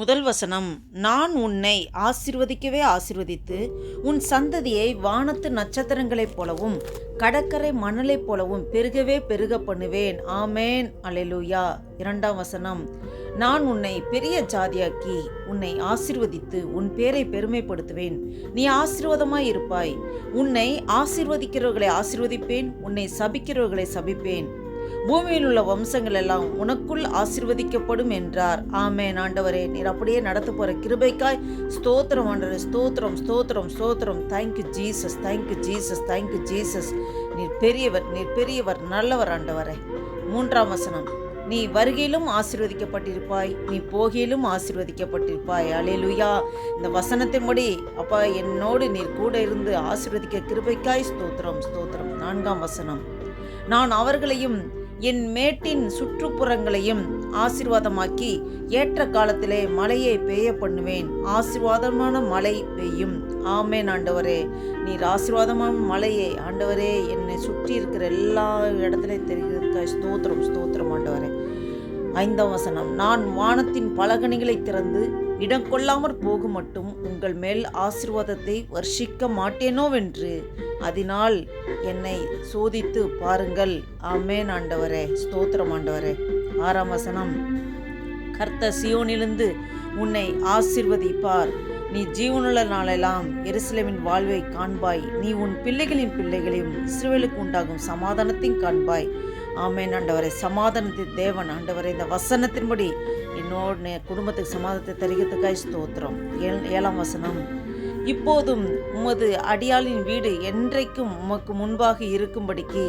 முதல் வசனம் நான் உன்னை ஆசிர்வதிக்கவே ஆசிர்வதித்து உன் சந்ததியை வானத்து நட்சத்திரங்களைப் போலவும் கடற்கரை மணலைப் போலவும் பெருகவே பெருக பண்ணுவேன். ஆமேன். அலெலுயா இரண்டாம் வசனம் நான் உன்னை பெரிய ஜாதியாக்கி உன்னை ஆசிர்வதித்து உன் பேரை பெருமைப்படுத்துவேன். நீ ஆசீர்வாதமாய் இருப்பாய். உன்னை ஆசிர்வதிக்கிறவர்களை ஆசிர்வதிப்பேன் உன்னை சபிக்கிறவர்களை சபிப்பேன். பூமியில் உள்ள வம்சங்கள் எல்லாம் உனக்குள் ஆசிர்வதிக்கப்படும் என்றார். ஆமே ஆண்டவரே நீர் அப்படியே நடத்த போற கிருபைக்காய். ஸ்தோத்திரம் ஆண்டவரே ஸ்தோத்திரம் ஸ்தோத்திரம் ஸ்தோத்திரம். Thank you Jesus thank you Jesus thank you Jesus நீர் பெரியவர் நீர் பெரியவர் நல்லவர் ஆண்டவரே. மூன்றாம் வசனம். நீ வருகையிலும் ஆசிர்வதிக்கப்பட்டிருப்பாய் நீ போகையிலும் ஆசிர்வதிக்கப்பட்டிருப்பாய். அலேலுயா இந்த வசனத்தின்படி அப்பா என்னோடு நீர் கூட இருந்து ஆசிர்வதிக்க கிருபைக்காய். ஸ்தோத்திரம் ஸ்தோத்திரம். நான்காம் வசனம். நான் அவர்களையும் என் மேட்டின் சுற்றுப்புறங்களையும் ஆசீர்வாதமாக்கி ஏற்ற காலத்திலே மழையை பெய்ய பண்ணுவேன். ஆசிர்வாதமான மழை பெய்யும். ஆமேன் ஆண்டவரே. நீர் ஆசிர்வாதமான மழையை ஆண்டவரே என்னை சுற்றி இருக்கிற எல்லா இடத்துலையும் தெரிகிறதுக்கா ஸ்தோத்திரம் ஸ்தோத்திரம் ஆண்டவரே. ஐந்தாம் வசனம். நான் வானத்தின் பலகணிகளை திறந்து இடம் கொள்ளாமற் போகும் மட்டும் உங்கள் மேல் ஆசிர்வாதத்தை வர்ஷிக்க மாட்டேனோவென்று. அதனால் என்னை சோதித்து பாருங்கள். ஆமேன் ஆண்டவரே. ஸ்தோத்திரம் ஆண்டவரே. ஆறாம் வசனம். கர்த்த சியோனிலிருந்து உன்னை ஆசிர்வதிப்பார். நீ ஜீவனுள்ள நாளெல்லாம் எருசலேமின் வாழ்வை காண்பாய். நீ உன் பிள்ளைகளின் பிள்ளைகளையும் இஸ்ரேலுக்கு உண்டாகும் சமாதானத்தையும் காண்பாய். ஆமேன் ஆண்டவரை. சமாதானத்தின் தேவன் ஆண்டவரை. இந்த வசனத்தின்படி என்னோட குடும்பத்துக்கு சமாதானத்தை தெரிகிறதுக்காய் ஸ்தோத்திரம். ஏழாம் வசனம். இப்போதும் உமது அடியாளின் வீடு என்றைக்கும் உமக்கு முன்பாக இருக்கும்படிக்கு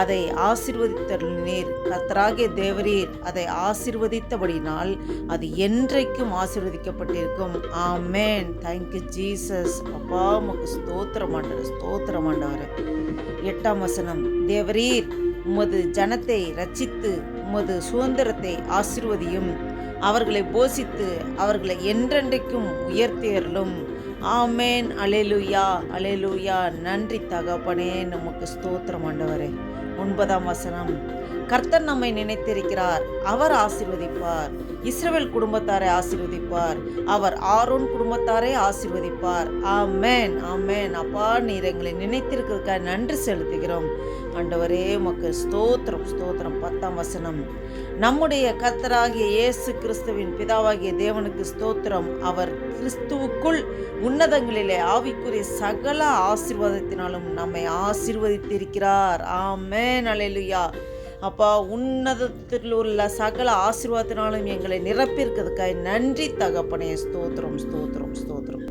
அதை ஆசிர்வதித்தருளினீர். கத்தராகிய தேவரீர் அதை ஆசிர்வதித்தபடினால் அது என்றைக்கும் ஆசிர்வதிக்கப்பட்டிருக்கும். ஆமேன். தேங்க்யூ ஜீசஸ் அப்பா உமக்கு ஸ்தோத்திரம் ஆண்டவர் ஸ்தோத்திரம் ஆண்டவர். எட்டாம் வசனம். தேவரீர் உமது ஜனத்தை ரச்சித்து உமது சுதந்திரத்தை ஆசிர்வதியும். அவர்களை போஷித்து அவர்களை என்றென்றைக்கும் உயர்த்தியர்களும் ஆமேன். அலேலுயா அலேலுயா நன்றி தகப்பனே நமக்கு ஸ்தோத்திரம் ஆண்டவரே. ஒன்பதாம் வசனம். கர்த்தர் நம்மை நினைத்திருக்கிறார் அவர் ஆசிர்வதிப்பார். இஸ்ரவேல் குடும்பத்தாரை ஆசிர்வதிப்பார் அவர் ஆரோன் குடும்பத்தாரை ஆசிர்வதிப்பார். ஆமேன் ஆமேன். அப்பா நீர் எங்களை நினைத்திருக்கிறதுக்காக நன்றி செலுத்துகிறோம். ஆண்டவரே உமக்கு ஸ்தோத்திரம் ஸ்தோத்திரம். பத்தாம் வசனம். நம்முடைய கர்த்தராகிய இயேசு கிறிஸ்துவின் பிதாவாகிய தேவனுக்கு ஸ்தோத்திரம். அவர் கிறிஸ்துவுக்குள் உன்னதங்களிலே ஆவிக்குரிய சகல ஆசிர்வாதத்தினாலும் நம்மை ஆசிர்வதித்திருக்கிறார். ஆமேன் அலையிலுயா அப்பா உன்னதத்தில் உள்ள சகல ஆசீர்வாதத்தினாலும் எங்களை நிரப்பியிருக்கிறதுக்காக நன்றி தகப்பனே. ஸ்தோத்திரம் ஸ்தோத்திரம் ஸ்தோத்திரம்.